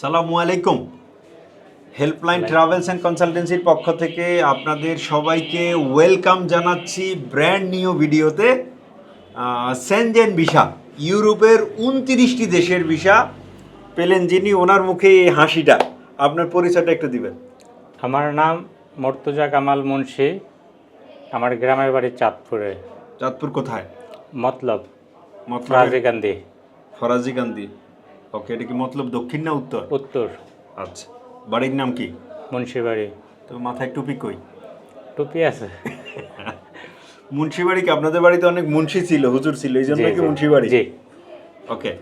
সালামু আলাইকুম। Helpline travels and কনসালটেন্সির পক্ষ থেকে আপনাদের সবাইকে ওয়েলকাম জানাচ্ছি ব্র্যান্ড নিউ ভিডিওতে সেনজেন ভিসা ইউরোপের উনতিরিশটি দেশের ভিসা পেলেন যিনি ওনার মুখে এই হাসিটা। আপনার পরিচয়টা একটু দিবেন। আমার নাম মর্তুজা কামাল মুন্সি। আমার গ্রামের বাড়ি চাঁদপুরে। চাঁদপুর কোথায়? মতলব মতলব? রাজিকান্দি ফরাজি গান্ধী। ওকে এটা কি মতলব দক্ষিণ না উত্তর? উত্তর। আচ্ছা বাড়ির নাম কি? মুন্সিবাড়ি। তো মাথায় টুপি কই? টুপি আছে। মুন্সি বাড়ি কি? আপনাদের বাড়িতে অনেক মুন্সি ছিল হুজুর ছিল এই জন্য কি জি। মুন্সি জি। ওকে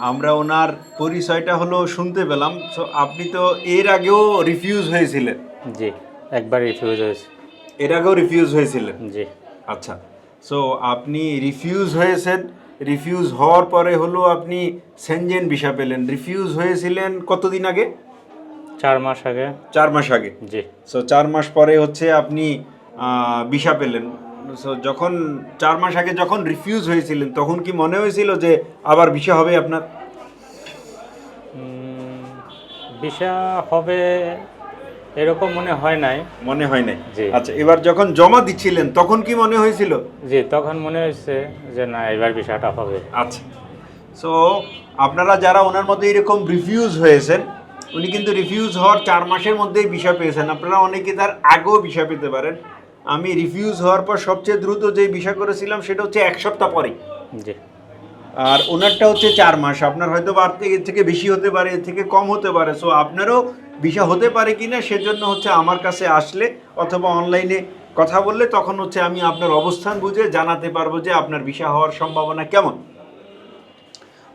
আমরা ওনার পরিচয়টা হলো শুনতে পেলাম সো আপনি তো এর আগেও রিফিউজ হয়েছিলেন। জি একবার রিফিউজ হয়েছে। এর আগেও রিফিউজ হয়েছিলেন। জি। আচ্ছা সো আপনি রিফিউজ হয়েছেন রিফিউজ হওয়ার পরে হলো আপনি সেনজেন ভিসা পেলেন। রিফিউজ হয়েছিলেন কতদিন আগে? চার মাস আগে। চার মাস আগে? জি। সো চার মাস পরে হচ্ছে আপনি ভিসা পেলেন। সো যখন চার মাস আগে যখন রিফিউজ হয়েছিলেন তখন কি মনে হয়েছিল যে আবার ভিসা হবে আপনার? ভিসা হবে এরকম মনে হয় নাই। মনে হয় নাই। আচ্ছা এবার যখন জমা দিচ্ছিলেন তখন কি মনে হয়েছিল? জি তখন মনে হয়েছে যে না এবার ভিসাটা হবে। আচ্ছা। সো আপনারা যারা ওনার মধ্যে এরকম রিফিউজ হয়েছেন উনি কিন্তু রিফিউজ হওয়ার চার মাসের মধ্যেই বিষয় পেয়েছেন। আপনারা অনেকে তার আগেও বিষয় পেতে পারেন। আমি রিফিউজ হওয়ার পর সবচেয়ে দ্রুত যে বিষয় করেছিলাম সেটা হচ্ছে এক সপ্তাহ পরে। জি। আর ওনারটা হচ্ছে চার মাস। আপনার হয়তো বা থেকে- থেকে বেশি হতে পারে, এর থেকে কম হতে পারে। সো আপনারও ভিসা হতে পারে কি না সেজন্য হচ্ছে আমার কাছে আসলে অথবা অনলাইনে কথা বললে তখন হচ্ছে আমি আপনার অবস্থান বুঝে জানাতে পারব যে আপনার ভিসা হওয়ার সম্ভাবনা কেমন।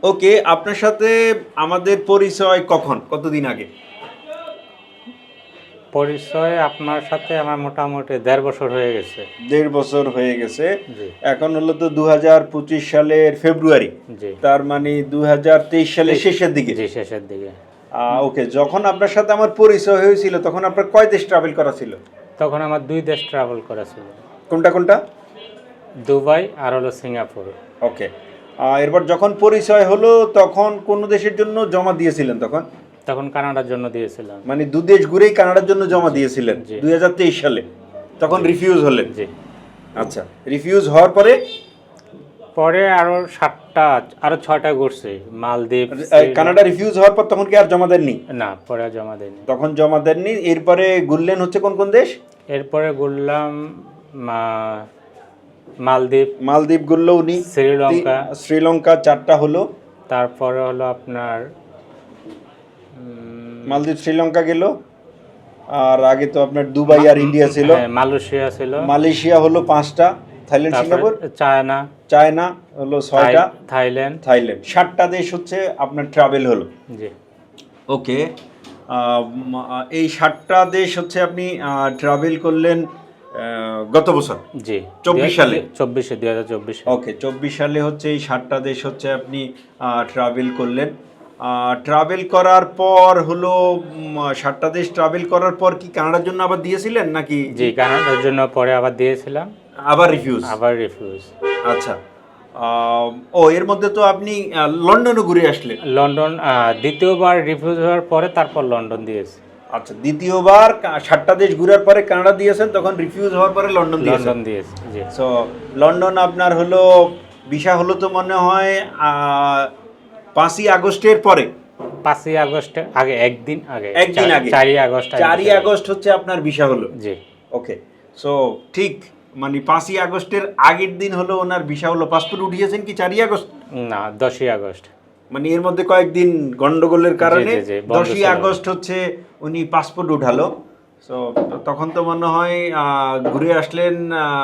ওকে আপনার সাথে আমাদের পরিচয় কখন? কতদিন আগে? পরিচয় আপনার সাথে আমার মোটামুটি দেড় বছর হয়ে গেছে। দেড় বছর হয়ে গেছে। এখন হলো তো দু হাজার পঁচিশ সালের ফেব্রুয়ারি। তার মানে দু হাজার তেইশ সালের শেষের দিকে। শেষের দিকে। ওকে যখন আপনার সাথে আমার পরিচয় হয়েছিল তখন আপনার কয় দেশ ট্রাভেল করা ছিল? তখন আমার দুই দেশ ট্রাভেল করা ছিল। কোনটা কোনটা? দুবাই আর হলো সিঙ্গাপুর। ওকে। এরপর যখন পরিচয় হলো তখন কোন দেশের জন্য জমা দিয়েছিলেন তখন? তখন কানাডার জন্য দিয়েছিলাম মানে দু দেশ ঘুরেই কানাডার জন্য জমা দিয়েছিলেন। দুই হাজার তেইশ সালে। তখন রিফিউজ হলেন। জি। আচ্ছা রিফিউজ হওয়ার পরে? পরে আরও সাতটা আরও ছয়টা ঘুরছে। মালদ্বীপ কানাডা রিফিউজ হওয়ার পর তখন কি আর জমা দেননি? না পরে জমা দেননি তখন জমা দেননি। এরপরে ঘুরলেন হচ্ছে কোন কোন দেশ? এরপরে ঘুরলাম মালদ্বীপ। মালদ্বীপ ঘুরলো উনি। শ্রীলঙ্কা। শ্রীলঙ্কা চারটা হলো। তারপরে হলো আপনার মালদ্বীপ শ্রীলঙ্কা গেল। আর আগে তো আপনার দুবাই আর ইন্ডিয়া ছিল। হ্যাঁ, মালয়েশিয়া ছিল। মালয়েশিয়া হলো পাঁচটা থাইল্যান্ড সিঙ্গাপুর। চায়না। চায়না হলো ছয়টা। থাইল্যান্ড। থাইল্যান্ড। সাতটা দেশ হচ্ছে আপনার ট্রাভেল হলো। জি। ওকে এই সাতটা দেশ হচ্ছে আপনি ট্রাভেল করলেন গত বছর? জি। 24 সালে? চব্বিশে দুই হাজার চব্বিশে। ওকে চব্বিশ সালে হচ্ছে এই সাতটা দেশ হচ্ছে আপনি ট্রাভেল করলেন। ট্রাভেল করার পর হলো সাতটা দেশ ট্রাভেল করার পর কি কানাডার জন্য আবার দিয়েছিলেন নাকি? জি কানাডার জন্য পরে আবার দিয়েছিলাম। আবার রিফিউজ আবার রিফিউজ আচ্ছা। ও এর মধ্যে তো আপনি লন্ডনও ঘুরে আসলেন। লন্ডন দ্বিতীয়বার রিফিউজ হওয়ার পরে তারপর লন্ডন দিয়েছে। আচ্ছা দ্বিতীয়বার সাতটা দেশ ঘুরার পরে কানাডা দিয়েছেন তখন রিফিউজ হওয়ার পরে লন্ডন দিয়েছেন। লন্ডন দিয়েছে সো লন্ডন আপনার হলো ভিসা হলো তো মনে হয় পাঁচই আগস্টের পরে? পাঁচই আগস্ট আগে একদিন আগে একদিন আগে। চারই আগস্ট চারই আগস্ট হচ্ছে আপনার ভিসা হলো জি। ওকে সো ঠিক মানে পাঁচই আগস্টের আগের দিন হলো ওনার ভিসা হলো পাসপোর্ট উঠিয়েছেন কি চারই আগস্ট? না দশই আগস্ট। মানে এর মধ্যে কয়েকদিন গন্ডগোলের কারণে দশই আগস্ট হচ্ছে উনি পাসপোর্ট উঠালো। সো তখন তো মনে হয় ঘুরে আসলেন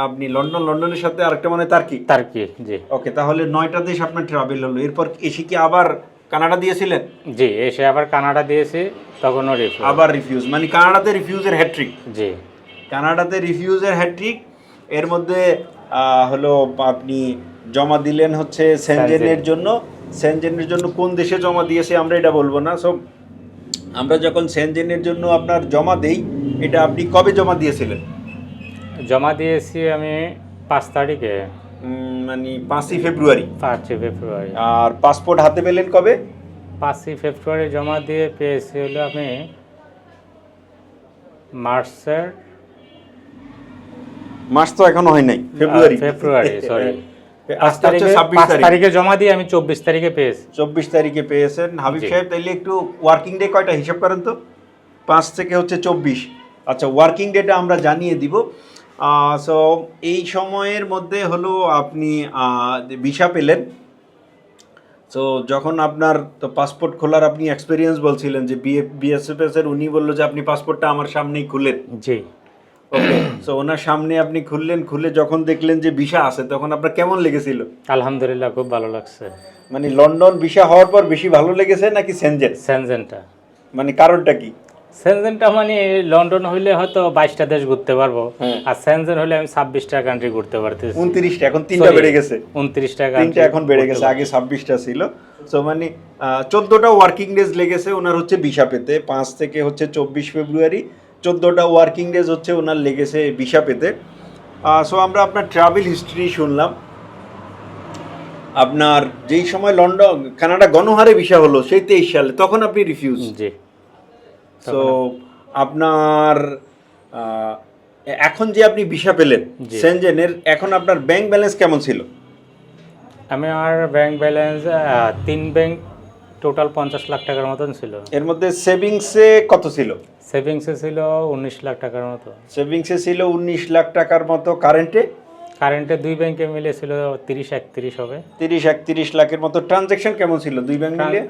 আপনি লন্ডন লন্ডনের সাথে আরেকটা মানে তার কি তার কি জি। ওকে তাহলে নয়টা দেশ আপনার ট্রাভেল হলো। এরপর এসে কি আবার কানাডা দিয়েছিলেন? জি এসে আবার কানাডা দিয়েছি তখনও রিফিউজ আবার রিফিউজ মানে কানাডাতে রিফিউজের হ্যাট্রিক জি। কানাডাতে রিফিউজের হ্যাট্রিক এর মধ্যে হলো আপনি জমা দিলেন হচ্ছে সেনজেনের জন্য। সেনজেনের জন্য কোন দেশে জমা দিয়েছে আমরা এটা বলব না। সব আমরা যখন সেনজেনের জন্য আপনার জমা দেই এটা আপনি কবে জমা দিয়েছিলেন? জমা দিয়েছি আমি পাঁচ তারিখে। মানে পাঁচই ফেব্রুয়ারি। পাঁচই ফেব্রুয়ারি। আর পাসপোর্ট হাতে পেলেন কবে? পাঁচই ফেব্রুয়ারি জমা দিয়ে পেয়েছি হলো আমি মার্চের মাস তো এখনও হয় নাই ফেব্রুয়ারি। ফেব্রুয়ারি সরি পাঁচ আজকে তারিখে জমা দিয়ে আমি চব্বিশ তারিখে পেয়েছি। চব্বিশ তারিখে পেয়েছেন। হাবিব সাহেব তাইলে একটু ওয়ার্কিং ডে কয়টা হিসাব করেন তো? পাঁচ থেকে হচ্ছে চব্বিশ। আচ্ছা ওয়ার্কিং ডেটা আমরা জানিয়ে দিব। সো এই সময়ের মধ্যে হলো আপনি ভিসা পেলেন। তো যখন আপনার তো পাসপোর্ট খোলার আপনি এক্সপিরিয়েন্স বলছিলেন যে বিএসএফএস এর উনি বলল যে আপনি পাসপোর্টটা আমার সামনেই খুলেন। জি। ওকে সো ওনার সামনে আপনি খুললেন খুলে যখন দেখলেন যে ভিসা আছে তখন আপনার কেমন লেগেছিল? আলহামদুলিল্লাহ খুব ভালো লাগছে। মানে লন্ডন ভিসা হওয়ার পর বেশি ভালো লেগেছে নাকি সেনজেন সেনজেনটা মানে কারণটা কি? সেনজেনটা মানে লন্ডন হইলে হয়তো বাইশটা দেশ ঘুরতে পারব। আর সেনজেন হলে আমি ছাব্বিশটা কান্ট্রি ঘুরতে পারতেছি। উনত্রিশটা এখন তিনটা বেড়ে গেছে। উনত্রিশটা তিনটা এখন বেড়ে গেছে আগে ছাব্বিশটা ছিল। সো মানে চোদ্দোটা ওয়ার্কিং ডেজ লেগেছে ওনার হচ্ছে ভিসা পেতে। পাঁচ থেকে হচ্ছে চব্বিশ ফেব্রুয়ারি চোদ্দোটা ওয়ার্কিং ডেজ হচ্ছে ওনার লেগেছে ভিসা পেতে। সো আমরা আপনার ট্রাভেল হিস্ট্রি শুনলাম। আপনার যেই সময় লন্ডন কানাডা গণহারে ভিসা হলো সেই তেইশ সালে তখন আপনি রিফিউজ জি। সো আপনার এখন যে আপনি ভিসা পেলেন। সেনজেনের এখন আপনার ব্যাংক ব্যালেন্স কেমন ছিল? আমি আমার ব্যাংক ব্যালেন্স তিন ব্যাংক টোটাল পঞ্চাশ লাখ টাকার মতন ছিল। এর মধ্যে সেভিংসে কত ছিল? সেভিংসে ছিল উনিশ লাখ টাকার মতো। সেভিংসে ছিল উনিশ লাখ টাকার মতো কারেন্টে? কারেন্টে দুই ব্যাংকে মিলে ছিল তিরিশ একত্রিশ হবে। তিরিশ একত্রিশ লাখের মতো। ট্রানজেকশন কেমন ছিল দুই ব্যাংক মিলে?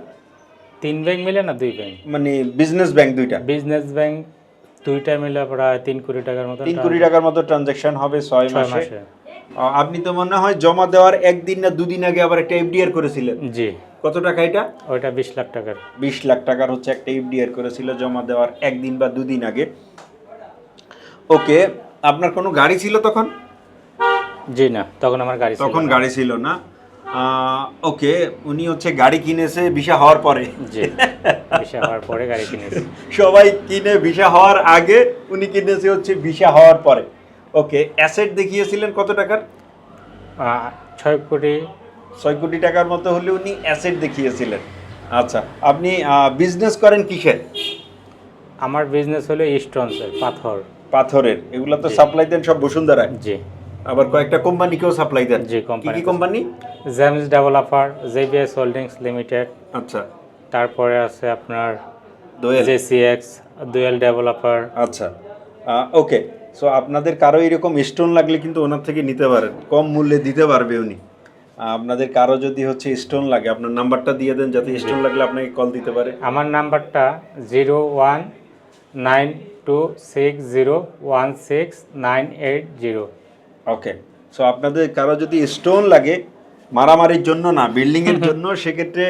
তিন ব্যাংক মিলে না দুই ব্যাংক মানে বিজনেস ব্যাংক দুইটা। বিজনেস ব্যাংক দুইটা মিলে প্রায় তিন কোটি টাকার মতো তিন কোটি টাকার মতো ট্রানজেকশন হবে ছয় মাসে। আপনি তো মনে হয় জমা দেওয়ার একদিন না দুদিন আগে আবার একটা এফডিআর করেছিলেন। জি। কত টাকা এটা? ওইটা বিশ লাখ টাকার। বিশ লাখ টাকার হচ্ছে একটা এফডিআর করেছিল জমা দেওয়ার একদিন বা দুদিন আগে। ওকে আপনার কোনো গাড়ি ছিল তখন? জি না তখন আমার গাড়ি তখন গাড়ি ছিল না। ওকে উনি হচ্ছে গাড়ি কিনেছে ভিসা হওয়ার পরে। ভিসা হওয়ার পরে গাড়ি কিনেছি। সবাই কিনে ভিসা হওয়ার আগে উনি কিনেছে হচ্ছে ভিসা হওয়ার পরে। ওকে অ্যাসেট দেখিয়েছিলেন কত টাকার? ছয় কোটি। ছয় কোটি টাকার মতো হলে উনি অ্যাসেট দেখিয়েছিলেন। আচ্ছা আপনি বিজনেস করেন কিসের? আমার বিজনেস হলো স্টোনসের পাথর। পাথরের এগুলো তো সাপ্লাই দেন সব বসুন্ধরায়। জি। আবার কয়েকটা কোম্পানিকেও সাপ্লাই দেন। জি, কি company কি কে- company James developer JBS holdings limited আচ্ছা। তারপরে আছে আপনার দোয়েল জেসিএক্স দুয়েল ডেভেলপার আচ্ছা। ওকে সো আপনাদের কারও এরকম স্টোন লাগলে কিন্তু ওনার থেকে নিতে পারেন। কম মূল্যে দিতে পারবে উনি। আপনাদের কারও যদি হচ্ছে স্টোন লাগে আপনার নাম্বারটা দিয়ে দেন যাতে স্টোন লাগলে আপনাকে কল দিতে পারে। আমার নাম্বারটা zero one nine two six zero one six nine eight zero okay so আপনাদের কারও যদি স্টোন লাগে মারামারির জন্য না বিল্ডিং এর জন্য সেক্ষেত্রে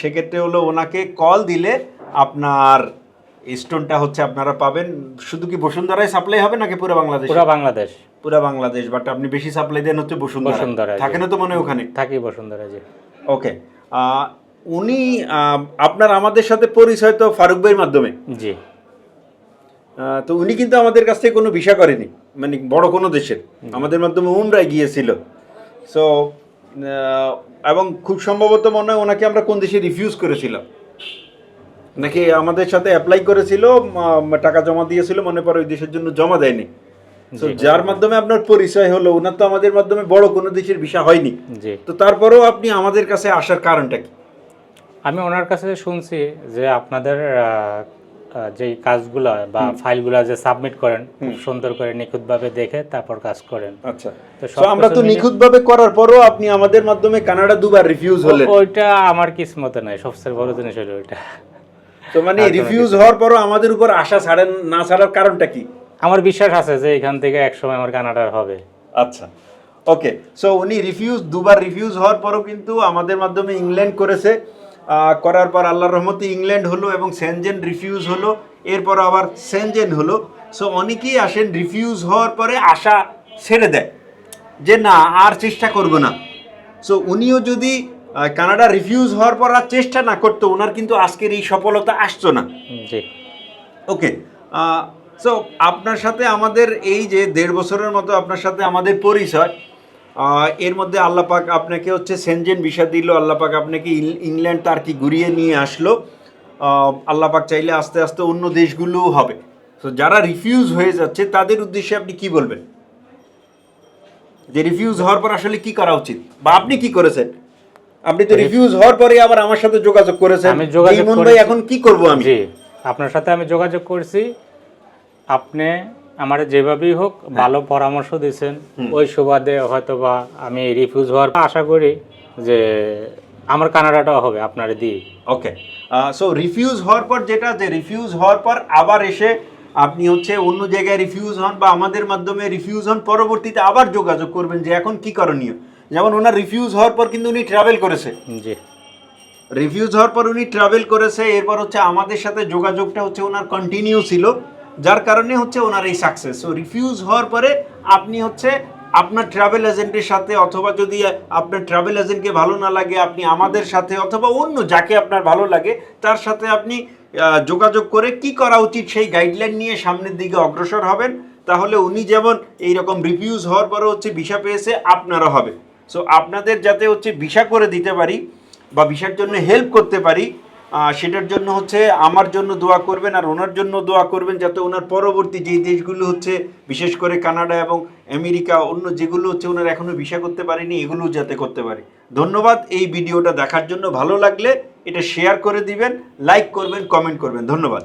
সেক্ষেত্রে হলো ওনাকে কল দিলে আপনার স্টোনটা হচ্ছে আপনারা পাবেন। শুধু কি বসুন্ধরায় সাপ্লাই হবে নাকি পুরো বাংলাদেশ? পুরো বাংলাদেশ। পুরো বাংলাদেশ বাট আপনি বেশি সাপ্লাই দেন হচ্ছে বসুন্ধরা। থাকে না তো মনে হয় ওখানে? থাকি বসুন্ধরা জি। ওকে উনি আপনার আমাদের সাথে পরিচয় তো ফারুক ভাইয়ের মাধ্যমে। জি। তো উনি কিন্তু আমাদের কাছ থেকে কোনো ভিসা করেনি মানে বড় কোনো দেশের। আমাদের মাধ্যমে উমরায় গিয়েছিল। সো এবং খুব সম্ভবত মনে হয় ওনাকে আমরা কোন দেশে রিফিউজ করেছিলাম। নাকি আমাদের সাথে অ্যাপ্লাই করেছিল টাকা জমা দিয়েছিল মনে পড়ে ওই দেশের জন্য জমা দেয়নি। তো যার মাধ্যমে আপনার পরিচয় হলো ওনার তো আমাদের মাধ্যমে বড় কোনো দেশের ভিসা হয়নি। তো তারপরেও আপনি আমাদের কাছে আসার কারণটা কি? আমি ওনার কাছে শুনছি যে আপনাদের আহ, কাজগুলো বা ফাইলগুলো যে সাবমিট করেন সুন্দর করে নিখুঁতভাবে দেখে তারপর কাজ করেন। আচ্ছা। তো আমরা তো নিখুঁতভাবে করার পরও আপনি আমাদের মাধ্যমে কানাডা দুবার রিফিউজ হলেন। ওইটা আমার কিসমতে নাই সবচেয়ে বড় জিনিস হলো ওইটা। তো মানে রিফিউজ হওয়ার পরও আমাদের উপর আশা ছাড়েন না ছাড়ার কারণটা কি? আমার বিশ্বাস আছে যে এখান থেকে একসময় আমার কানাডার হবে। আচ্ছা। ওকে সো উনি রিফিউজ দুবার রিফিউজ হওয়ার পরও কিন্তু আমাদের মাধ্যমে ইংল্যান্ড করেছে। করার পর আল্লাহর রহমতে ইংল্যান্ড হলো এবং সেনজেন রিফিউজ হলো এরপর আবার সেনজেন হলো। সো অনেকেই আসেন রিফিউজ হওয়ার পরে আশা ছেড়ে দেয় যে না আর চেষ্টা করব না। সো উনিও যদি কানাডা রিফিউজ হওয়ার পর আর চেষ্টা না করতো ওনার কিন্তু আজকের এই সফলতা আসতো না। ওকে সো আপনার সাথে আমাদের এই যে দেড় বছরের মতো আপনার সাথে আমাদের পরিচয় এর মধ্যে আল্লাপাক আপনাকে হচ্ছে সেনজেন ভিসা দিল আল্লাপাক আপনাকে ইংল্যান্ড তার কি ঘুরিয়ে নিয়ে আসলো। আল্লাপাক চাইলে আস্তে আস্তে অন্য দেশগুলোও হবে। তো যারা রিফিউজ হয়ে যাচ্ছে তাদের উদ্দেশ্যে আপনি কি বলবেন? যে রিফিউজ হওয়ার পর আসলে কি করা উচিত? বা আপনি কি করেছেন? আপনি তো রিফিউজ হওয়ার পরে আবার আমার সাথে যোগাযোগ করেছেন। আমি যোগাযোগ এখন কি করব আমি? আপনার সাথে আমি যোগাযোগ করছি। আপনি আমার যেভাবেই হোক ভালো পরামর্শ দিয়েছেন ওই সুবাদে হয়তো বা আমি রিফিউজ হওয়ার আশা করি যে আমার কানাডাটাও হবে আপনার দিয়ে। ওকে সো রিফিউজ হওয়ার পর যেটা যে রিফিউজ হওয়ার পর আবার এসে আপনি হচ্ছে অন্য জায়গায় রিফিউজ হন বা আমাদের মাধ্যমে রিফিউজ হন পরবর্তীতে আবার যোগাযোগ করবেন যে এখন কি করণীয়? যেমন ওনার রিফিউজ হওয়ার পর কিন্তু উনি ট্রাভেল করেছে। জি। রিফিউজ হওয়ার পর উনি ট্রাভেল করেছে এরপর হচ্ছে আমাদের সাথে যোগাযোগটা হচ্ছে ওনার কন্টিনিউ ছিল। যার কারণে হচ্ছে ওনার এই সাকসেস সো রিফিউজ হওয়ার পরে আপনি হচ্ছে আপনার ট্রাভেল এজেন্টের সাথে অথবা যদি আপনার ট্রাভেল এজেন্টকে ভালো না লাগে, আপনি আমাদের সাথে অথবা অন্য যাকে আপনার ভালো লাগে, তার সাথে আপনি যোগাযোগ করে কি করা উচিত সেই গাইডলাইন নিয়ে সামনের দিকে অগ্রসর হবেন, তাহলে উনি যেমন এইরকম রিভিউজ হওয়ার পরে হচ্ছে ভিসা পেয়েছে, আপনারও হবে। সো আপনাদের যাতে হচ্ছে ভিসা করে দিতে পারি বা ভিসার জন্য হেল্প করতে পারি সেটার জন্য হচ্ছে আমার জন্য দোয়া করবেন আর ওনার জন্য দোয়া করবেন যাতে ওনার পরবর্তী যে দেশগুলো হচ্ছে, বিশেষ করে কানাডা এবং আমেরিকা, অন্য যেগুলো হচ্ছে ওনার এখনও ভিসা করতে পারেনি এগুলো যাতে করতে পারে। ধন্যবাদ এই ভিডিওটা দেখার জন্য। ভালো লাগলে এটা শেয়ার করে দিবেন লাইক করবেন কমেন্ট করবেন। ধন্যবাদ।